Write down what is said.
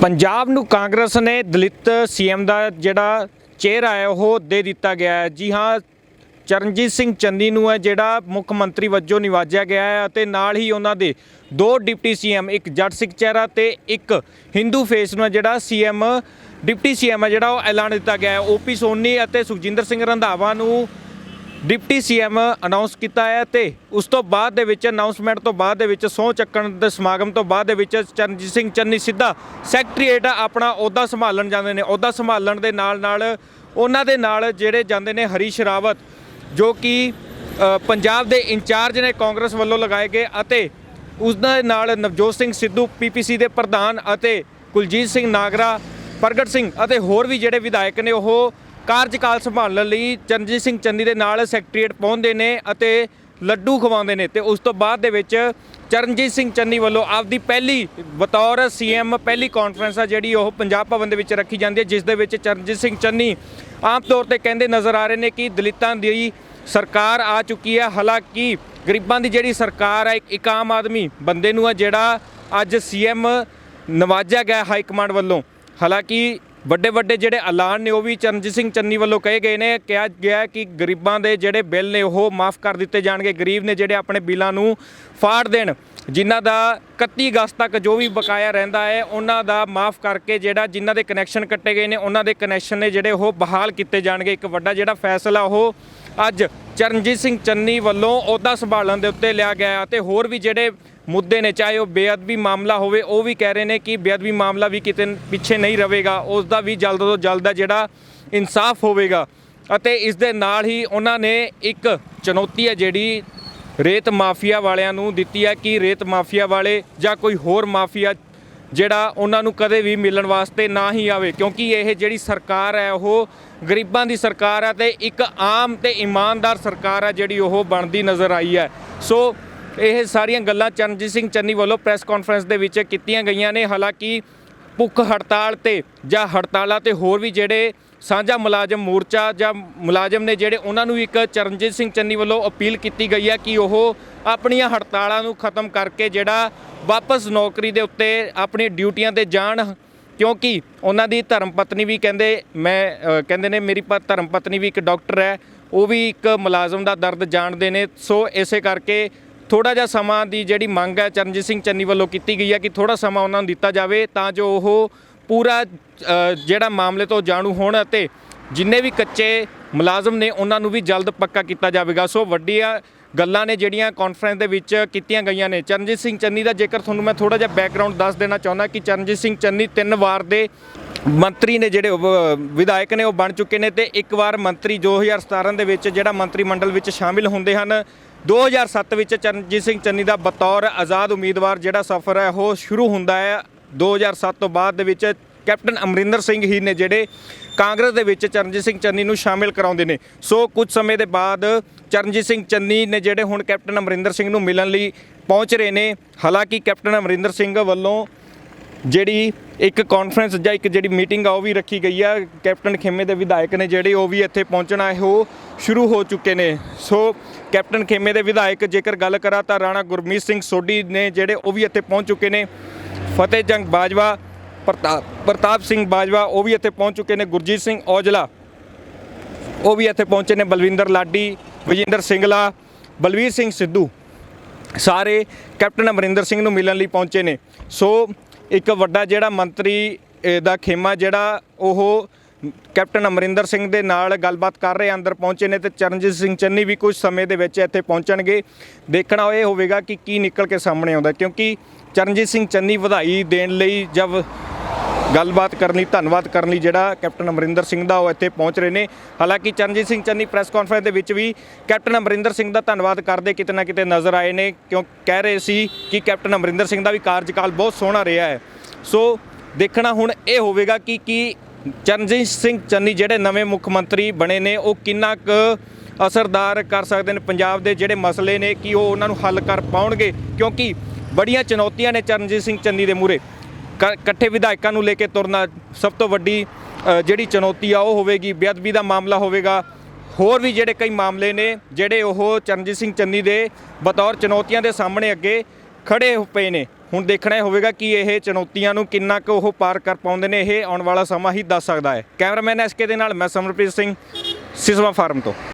ਪੰਜਾਬ ਨੂੰ ਕਾਂਗਰਸ ਨੇ ਦਲਿਤ ਸੀਐਮ ਦਾ ਜਿਹੜਾ ਚਿਹਰਾ ਹੈ, ਉਹ ਦੇ ਦਿੱਤਾ ਗਿਆ ਹੈ। ਜੀ ਹਾਂ, ਚਰਨਜੀਤ ਸਿੰਘ ਚੰਨੀ ਨੂੰ ਹੈ, ਜਿਹੜਾ ਮੁੱਖ ਮੰਤਰੀ ਵਜੋਂ ਨਿਵਾਜਿਆ ਗਿਆ ਹੈ ਅਤੇ ਨਾਲ ਹੀ ਉਹਨਾਂ ਦੇ ਦੋ ਡਿਪਟੀ ਸੀਐਮ, ਇੱਕ ਜੱਟ ਸਿੱਖ ਚਿਹਰਾ ਤੇ ਇੱਕ ਹਿੰਦੂ ਫੇਸ ਨੂੰ ਹੈ, ਜਿਹੜਾ ਸੀਐਮ, ਡਿਪਟੀ ਸੀਐਮ ਹੈ, ਜਿਹੜਾ ਉਹ ਐਲਾਨ ਦਿੱਤਾ ਗਿਆ ਹੈ। ਓਪੀ ਸੋਨੀ ਅਤੇ ਸੁਖਜਿੰਦਰ ਸਿੰਘ ਰੰਧਾਵਾ ਨੂੰ ਡਿਪਟੀ ਸੀਐਮ ਅਨਾਉਂਸ ਕੀਤਾ ਹੈ ਤੇ ਉਸ ਤੋਂ ਬਾਅਦ ਦੇ ਵਿੱਚ ਅਨਾਉਂਸਮੈਂਟ ਤੋਂ ਬਾਅਦ ਦੇ ਵਿੱਚ ਸਹੁੰ ਚੱਕਣ ਦੇ ਸਮਾਗਮ ਤੋਂ ਬਾਅਦ ਦੇ ਵਿੱਚ ਚਰਨਜੀਤ ਸਿੰਘ ਚੰਨੀ ਸਿੱਧਾ ਸੈਕਟਰੀਏਟ ਆਪਣਾ ਅਹੁਦਾ ਸੰਭਾਲਣ ਜਾਂਦੇ ਨੇ। ਅਹੁਦਾ ਸੰਭਾਲਣ ਦੇ ਨਾਲ ਨਾਲ ਉਹਨਾਂ ਦੇ ਨਾਲ ਜਿਹੜੇ ਜਾਂਦੇ ਨੇ ਹਰੀਸ਼ ਰਾਵਤ, ਜੋ ਕਿ ਪੰਜਾਬ ਦੇ ਇੰਚਾਰਜ ਨੇ ਕਾਂਗਰਸ ਵੱਲੋਂ ਲਗਾਏ ਗਏ ਅਤੇ ਉਸ ਦੇ ਨਾਲ ਨਵਜੋਤ ਸਿੰਘ ਸਿੱਧੂ ਪੀਪੀਸੀ ਦੇ ਪ੍ਰਧਾਨ ਅਤੇ ਕੁਲਜੀਤ ਸਿੰਘ ਨਾਗਰਾ, ਪ੍ਰਗਟ ਸਿੰਘ ਅਤੇ ਹੋਰ ਵੀ ਜਿਹੜੇ ਵਿਧਾਇਕ ਨੇ, ਉਹ ਕਾਰਜਕਾਲ ਸੰਭਾਲਣ ਲਈ ਚਰਨਜੀਤ ਸਿੰਘ ਚੰਨੀ ਦੇ ਨਾਲ ਸੈਕਟਰੀਏਟ ਪਹੁੰਚਦੇ ਨੇ ਅਤੇ ਲੱਡੂ ਖਵਾਉਂਦੇ ਨੇ ਤੇ ਉਸ ਤੋਂ ਬਾਅਦ ਦੇ ਵਿੱਚ ਚਰਨਜੀਤ ਸਿੰਘ ਚੰਨੀ ਵੱਲੋਂ ਆਪਦੀ ਪਹਿਲੀ ਬਤੌਰ ਸੀਐਮ ਪਹਿਲੀ ਕਾਨਫਰੰਸ ਆ ਜਿਹੜੀ ਉਹ ਪੰਜਾਬ ਭਵਨ ਦੇ ਵਿੱਚ ਰੱਖੀ ਜਾਂਦੀ ਹੈ, ਜਿਸ ਦੇ ਵਿੱਚ ਚਰਨਜੀਤ ਸਿੰਘ ਚੰਨੀ ਆਮ ਤੌਰ ਤੇ ਕਹਿੰਦੇ ਨਜ਼ਰ ਆ ਰਹੇ ਨੇ ਕਿ ਦਲਿਤਾਂ ਦੀ ਸਰਕਾਰ ਆ ਚੁੱਕੀ ਹੈ। ਹਾਲਾਂਕਿ ਗਰੀਬਾਂ ਦੀ ਜਿਹੜੀ ਸਰਕਾਰ ਹੈ ਇੱਕ- ਇੱਕ ਆਮ ਆਦਮੀ ਬੰਦੇ ਨੂੰ ਹੈ ਜਿਹੜਾ ਅੱਜ ਸੀਐਮ ਨਵਾਜਿਆ ਗਿਆ ਹਾਈ ਕਮਾਂਡ ਵੱਲੋਂ। ਹਾਲਾਂਕਿ ਵੱਡੇ ਵੱਡੇ ਜਿਹੜੇ ਐਲਾਨ ਨੇ ਉਹ ਵੀ ਚਰਨਜੀਤ ਸਿੰਘ ਚੰਨੀ ਵੱਲੋਂ ਕਹੇ ਗਏ ਨੇ। ਕਿਹਾ ਗਿਆ ਕਿ ਗਰੀਬਾਂ ਦੇ ਜਿਹੜੇ ਬਿੱਲ ਨੇ ਉਹ ਮਾਫ ਕਰ ਦਿੱਤੇ ਜਾਣਗੇ। ਗਰੀਬ ਨੇ ਜਿਹੜੇ ਆਪਣੇ ਬਿੱਲਾਂ ਨੂੰ ਫਾੜ ਦੇਣ, ਜਿਨ੍ਹਾਂ ਦਾ 31 ਅਗਸਤ ਤੱਕ ਜੋ ਵੀ ਬਕਾਇਆ ਰਹਿੰਦਾ ਹੈ, ਉਹਨਾਂ ਦਾ ਮਾਫ ਕਰਕੇ ਜਿਹੜਾ ਜਿਨ੍ਹਾਂ ਦੇ ਕਨੈਕਸ਼ਨ ਕੱਟੇ ਗਏ ਨੇ, ਉਹਨਾਂ ਦੇ ਕਨੈਕਸ਼ਨ ਨੇ ਜਿਹੜੇ ਉਹ ਬਹਾਲ ਕੀਤੇ ਜਾਣਗੇ। ਇੱਕ ਵੱਡਾ ਜਿਹੜਾ ਫੈਸਲਾ ਉਹ ਅੱਜ ਚਰਨਜੀਤ ਸਿੰਘ ਚੰਨੀ ਵੱਲੋਂ ਅਹੁਦਾ ਸੰਭਾਲਣ ਦੇ ਉੱਤੇ ਲਿਆ ਗਿਆ ਅਤੇ ਹੋਰ ਵੀ ਜਿਹੜੇ ਮੁੱਦੇ ਨੇ, ਚਾਹੇ ਉਹ ਬੇਅਦਬੀ ਮਾਮਲਾ ਹੋਵੇ, ਉਹ ਵੀ ਕਹਿ ਰਹੇ ਨੇ ਕਿ ਬੇਅਦਬੀ ਮਾਮਲਾ ਵੀ ਕਿਤੇ ਪਿੱਛੇ ਨਹੀਂ ਰਹੇਗਾ ਉਸ ਦਾ ਵੀ ਜਲਦ ਤੋਂ ਜਲਦ ਜਿਹੜਾ ਇਨਸਾਫ ਹੋਵੇਗਾ। ਅਤੇ ਇਸ ਦੇ ਨਾਲ ਹੀ ਉਹਨਾਂ ਨੇ ਇੱਕ ਚੁਣੌਤੀ ਹੈ ਜਿਹੜੀ ਰੇਤ ਮਾਫੀਆ ਵਾਲਿਆਂ ਨੂੰ ਦਿੱਤੀ ਹੈ ਕਿ ਰੇਤ ਮਾਫੀਆ ਵਾਲੇ ਜਾਂ ਕੋਈ ਹੋਰ ਮਾਫੀਆ ਜਿਹੜਾ ਉਹਨਾਂ ਨੂੰ ਕਦੇ ਵੀ ਮਿਲਣ ਵਾਸਤੇ ਨਾ ਹੀ ਆਵੇ, ਕਿਉਂਕਿ ਇਹ ਜਿਹੜੀ ਸਰਕਾਰ ਹੈ, ਉਹ ਗਰੀਬਾਂ ਦੀ ਸਰਕਾਰ ਹੈ ਤੇ ਇੱਕ ਆਮ ਤੇ ਇਮਾਨਦਾਰ ਸਰਕਾਰ ਹੈ ਜਿਹੜੀ ਉਹ ਬਣਦੀ ਨਜ਼ਰ ਆਈ ਹੈ। ਸੋ ਇਹ ਸਾਰੀਆਂ ਗੱਲਾਂ ਚਰਨਜੀਤ ਸਿੰਘ ਚੰਨੀ ਵੱਲੋਂ ਪ੍ਰੈਸ ਕਾਨਫਰੰਸ ਦੇ ਵਿੱਚ ਕੀਤੀਆਂ ਗਈਆਂ ਨੇ। ਹਾਲਾਂਕਿ ਭੁੱਖ ਹੜਤਾਲ ਤੇ ਜਾਂ ਹੜਤਾਲਾਂ ਤੇ ਹੋਰ ਵੀ ਜਿਹੜੇ ਸਾਂਝਾ ਮੁਲਾਜ਼ਮ ਮੋਰਚਾ ਜਾਂ ਮੁਲਾਜ਼ਮ ਨੇ ਜਿਹੜੇ ਉਹਨਾਂ ਨੂੰ ਇੱਕ ਚਰਨਜੀਤ ਸਿੰਘ ਚੰਨੀ ਵੱਲੋਂ ਅਪੀਲ ਕੀਤੀ ਗਈ ਹੈ ਕਿ ਉਹ ਆਪਣੀਆਂ ਹੜਤਾਲਾਂ ਨੂੰ ਖਤਮ ਕਰਕੇ ਜਿਹੜਾ ਵਾਪਸ ਨੌਕਰੀ ਦੇ ਉੱਤੇ ਆਪਣੀ ਡਿਊਟੀਆਂ ਤੇ ਜਾਣ, ਕਿਉਂਕਿ ਉਹਨਾਂ ਦੀ ਧਰਮ ਪਤਨੀ ਵੀ ਕਹਿੰਦੇ, ਮੈਂ ਕਹਿੰਦੇ ਨੇ, ਮੇਰੀ ਪ- ਧਰਮ ਪਤਨੀ ਵੀ ਇੱਕ ਡਾਕਟਰ ਹੈ, ਉਹ ਵੀ ਇੱਕ ਮੁਲਾਜ਼ਮ ਦਾ ਦਰਦ ਜਾਣਦੇ ਨੇ। ਸੋ ਇਸੇ ਕਰਕੇ ਥੋੜਾ ਜਿਹਾ ਸਮਾਂ ਦੀ ਜਿਹੜੀ ਮੰਗ ਹੈ ਚਰਨਜੀਤ ਸਿੰਘ ਚੰਨੀ ਵੱਲੋਂ ਕੀਤੀ ਗਈ ਹੈ ਕਿ ਥੋੜਾ ਸਮਾਂ ਉਹਨਾਂ ਨੂੰ ਦਿੱਤਾ ਜਾਵੇ ਤਾਂ ਜੋ ਉਹ ਪੂਰਾ ਜਿਹੜਾ ਮਾਮਲੇ ਤੋਂ ਜਾਣੂ ਹੋਣ ਅਤੇ ਜਿੰਨੇ ਵੀ ਕੱਚੇ ਮੁਲਾਜ਼ਮ ਨੇ ਉਹਨਾਂ ਨੂੰ ਵੀ ਜਲਦ ਪੱਕਾ ਕੀਤਾ ਜਾਵੇਗਾ। ਸੋ ਵੱਡੀਆਂ ਗੱਲਾਂ ਨੇ ਜਿਹੜੀਆਂ ਕਾਨਫਰੰਸ ਦੇ ਵਿੱਚ ਕੀਤੀਆਂ ਗਈਆਂ ਨੇ। ਚਰਨਜੀਤ ਸਿੰਘ ਚੰਨੀ ਦਾ ਜੇਕਰ ਤੁਹਾਨੂੰ ਮੈਂ ਥੋੜਾ ਜਿਹਾ ਬੈਕਗ੍ਰਾਉਂਡ ਦੱਸ ਦੇਣਾ ਚਾਹੁੰਦਾ ਕਿ ਚਰਨਜੀਤ ਸਿੰਘ ਚੰਨੀ ਤਿੰਨ ਵਾਰ ਦੇ ਮੰਤਰੀ ਨੇ ਜਿਹੜੇ ਵਿਧਾਇਕ ਨੇ ਉਹ ਬਣ ਚੁੱਕੇ ਨੇ ਤੇ ਇੱਕ ਵਾਰ ਮੰਤਰੀ 2017 ਦੇ ਵਿੱਚ ਜਿਹੜਾ ਮੰਤਰੀ ਮੰਡਲ ਵਿੱਚ ਸ਼ਾਮਿਲ ਹੁੰਦੇ ਹਨ। 2007 ਵਿੱਚ ਚਰਨਜੀਤ ਸਿੰਘ ਚੰਨੀ ਦਾ ਬਤੌਰ ਆਜ਼ਾਦ ਉਮੀਦਵਾਰ ਜਿਹੜਾ ਸਫ਼ਰ ਹੈ, ਉਹ ਸ਼ੁਰੂ ਹੁੰਦਾ ਹੈ। 2007 ਤੋਂ ਬਾਅਦ ਦੇ ਵਿੱਚ ਕੈਪਟਨ ਅਮਰਿੰਦਰ ਸਿੰਘ ਹੀ ਨੇ ਜਿਹੜੇ ਕਾਂਗਰਸ ਦੇ ਵਿੱਚ ਚਰਨਜੀਤ ਸਿੰਘ ਚੰਨੀ ਨੂੰ ਸ਼ਾਮਿਲ ਕਰਾਉਂਦੇ ਨੇ। ਸੋ ਕੁਝ ਸਮੇਂ ਦੇ ਬਾਅਦ ਚਰਨਜੀਤ ਸਿੰਘ ਚੰਨੀ ਨੇ ਜਿਹੜੇ ਹੁਣ ਕੈਪਟਨ ਅਮਰਿੰਦਰ ਸਿੰਘ ਨੂੰ ਮਿਲਣ ਲਈ ਪਹੁੰਚ ਰਹੇ ਨੇ। ਹਾਲਾਂਕਿ ਕੈਪਟਨ ਅਮਰਿੰਦਰ ਸਿੰਘ ਵੱਲੋਂ ਜਿਹੜੀ ਇੱਕ ਕਾਨਫਰੰਸ ਜਾਂ ਇੱਕ ਜਿਹੜੀ ਮੀਟਿੰਗ ਆ, ਉਹ ਵੀ ਰੱਖੀ ਗਈ ਆ। ਕੈਪਟਨ ਖੇਮੇ ਦੇ ਵਿਧਾਇਕ ਨੇ ਜਿਹੜੇ, ਉਹ ਵੀ ਇੱਥੇ ਪਹੁੰਚਣਾ ਹੈ। ਉਹ ਸ਼ੁਰੂ ਹੋ ਚੁੱਕੇ ਨੇ। ਸੋ ਕੈਪਟਨ ਖੇਮੇ ਦੇ ਵਿਧਾਇਕ, ਜੇਕਰ ਗੱਲ ਕਰਾਂ ਤਾਂ ਰਾਣਾ ਗੁਰਮੀਤ ਸਿੰਘ ਸੋਢੀ ਨੇ ਜਿਹੜੇ, ਉਹ ਵੀ ਇੱਥੇ ਪਹੁੰਚ ਚੁੱਕੇ ਨੇ। ਫਤਿਹ ਜੰਗ ਬਾਜਵਾ ਪ੍ਰਤਾਪ ਪ੍ਰਤਾਪ ਸਿੰਘ ਬਾਜਵਾ, ਉਹ ਵੀ ਇੱਥੇ ਪਹੁੰਚ ਚੁੱਕੇ ਨੇ। ਗੁਰਜੀਤ ਸਿੰਘ ਔਜਲਾ, ਉਹ ਵੀ ਇੱਥੇ ਪਹੁੰਚੇ ਨੇ। ਬਲਵਿੰਦਰ ਲਾਡੀ, ਵਿਜੇਂਦਰ ਸਿੰਗਲਾ, ਬਲਵੀਰ ਸਿੰਘ ਸਿੱਧੂ, ਸਾਰੇ ਕੈਪਟਨ ਅਮਰਿੰਦਰ ਸਿੰਘ ਨੂੰ ਮਿਲਣ ਲਈ ਪਹੁੰਚੇ ਨੇ। ਸੋ ਇੱਕ ਵੱਡਾ ਜਿਹੜਾ ਮੰਤਰੀ ਦਾ ਖੇਮਾ ਜਿਹੜਾ ਉਹ ਕੈਪਟਨ ਅਮਰਿੰਦਰ ਸਿੰਘ ਦੇ ਨਾਲ ਗੱਲਬਾਤ ਕਰ ਰਹੇ ਅੰਦਰ ਪਹੁੰਚੇ ਨੇ ਤੇ ਚਰਨਜੀਤ ਸਿੰਘ ਚੰਨੀ ਵੀ ਕੁਝ ਸਮੇਂ ਦੇ ਵਿੱਚ ਇੱਥੇ ਪਹੁੰਚਣਗੇ। ਦੇਖਣਾ ਇਹ ਹੋਵੇਗਾ ਕਿ ਕੀ ਨਿਕਲ ਕੇ ਸਾਹਮਣੇ ਆਉਂਦਾ ਕਿਉਂਕਿ ਚਰਨਜੀਤ ਸਿੰਘ ਚੰਨੀ ਵਧਾਈ ਦੇਣ ਲਈ ਜਦ ਗੱਲਬਾਤ ਕਰਨ ਲਈ, ਧੰਨਵਾਦ ਕਰਨ ਲਈ ਜਿਹੜਾ ਕੈਪਟਨ ਅਮਰਿੰਦਰ ਸਿੰਘ ਦਾ ਉਹ ਇੱਥੇ ਪਹੁੰਚ ਰਹੇ ਨੇ। ਹਾਲਾਂਕਿ ਚਰਨਜੀਤ ਸਿੰਘ ਚੰਨੀ ਪ੍ਰੈਸ ਕਾਨਫਰੰਸ ਦੇ ਵਿੱਚ ਵੀ ਕੈਪਟਨ ਅਮਰਿੰਦਰ ਸਿੰਘ ਦਾ ਧੰਨਵਾਦ ਕਰਦੇ ਕਿਤੇ ਨਾ ਕਿਤੇ ਨਜ਼ਰ ਆਏ ਨੇ, ਕਿਉਂ ਕਹਿ ਰਹੇ ਸੀ ਕਿ ਕੈਪਟਨ ਅਮਰਿੰਦਰ ਸਿੰਘ ਦਾ ਵੀ ਕਾਰਜਕਾਲ ਬਹੁਤ ਸੋਹਣਾ ਰਿਹਾ ਹੈ। ਸੋ ਦੇਖਣਾ ਹੁਣ ਇਹ ਹੋਵੇਗਾ ਕਿ ਕੀ ਚਰਨਜੀਤ ਸਿੰਘ ਚੰਨੀ ਜਿਹੜੇ ਨਵੇਂ ਮੁੱਖ ਮੰਤਰੀ ਬਣੇ ਨੇ, ਉਹ ਕਿੰਨਾ ਕੁ ਅਸਰਦਾਰ ਕਰ ਸਕਦੇ ਨੇ ਪੰਜਾਬ ਦੇ ਜਿਹੜੇ ਮਸਲੇ ਨੇ, ਕਿ ਉਹ ਉਹਨਾਂ ਨੂੰ ਹੱਲ ਕਰ ਪਾਉਣਗੇ? ਕਿਉਂਕਿ ਬੜੀਆਂ ਚੁਣੌਤੀਆਂ ਨੇ ਚਰਨਜੀਤ ਸਿੰਘ ਚੰਨੀ ਦੇ ਮੂਹਰੇ। ਇਕੱਠੇ ਵਿਧਾਇਕਾਂ ਨੂੰ ਲੈ ਕੇ ਤੁਰਨਾ ਸਭ ਤੋਂ ਵੱਡੀ ਜਿਹੜੀ ਚੁਣੌਤੀ ਆ ਉਹ ਹੋਵੇਗੀ, ਬੇਅਦਬੀ ਦਾ ਮਾਮਲਾ ਹੋਵੇਗਾ। ਹੋਰ ਵੀ ਜਿਹੜੇ ਕਈ ਮਾਮਲੇ ਨੇ, ਜਿਹੜੇ ਉਹ ਚਰਨਜੀਤ ਸਿੰਘ ਚੰਨੀ ਦੇ ਬਤੌਰ ਚੁਣੌਤੀਆਂ ਦੇ ਸਾਹਮਣੇ ਅੱਗੇ ਖੜੇ ਪਏ ਨੇ। ਹੁਣ ਦੇਖਣਾ ਹੋਵੇਗਾ ਕਿ ਇਹ ਚੁਣੌਤੀਆਂ ਨੂੰ ਕਿੰਨਾ ਕੁ ਉਹ ਪਾਰ ਕਰ ਪਾਉਂਦੇ ਨੇ, ਇਹ ਆਉਣ ਵਾਲਾ ਸਮਾਂ ਹੀ ਦੱਸ ਸਕਦਾ ਹੈ। ਕੈਮਰਾਮੈਨ ਐਸਕੇ ਦੇ ਨਾਲ ਮੈਂ ਸਮਰਪ੍ਰੀਤ ਸਿੰਘ, ਸਿਸਵਾ ਫਾਰਮ ਤੋਂ।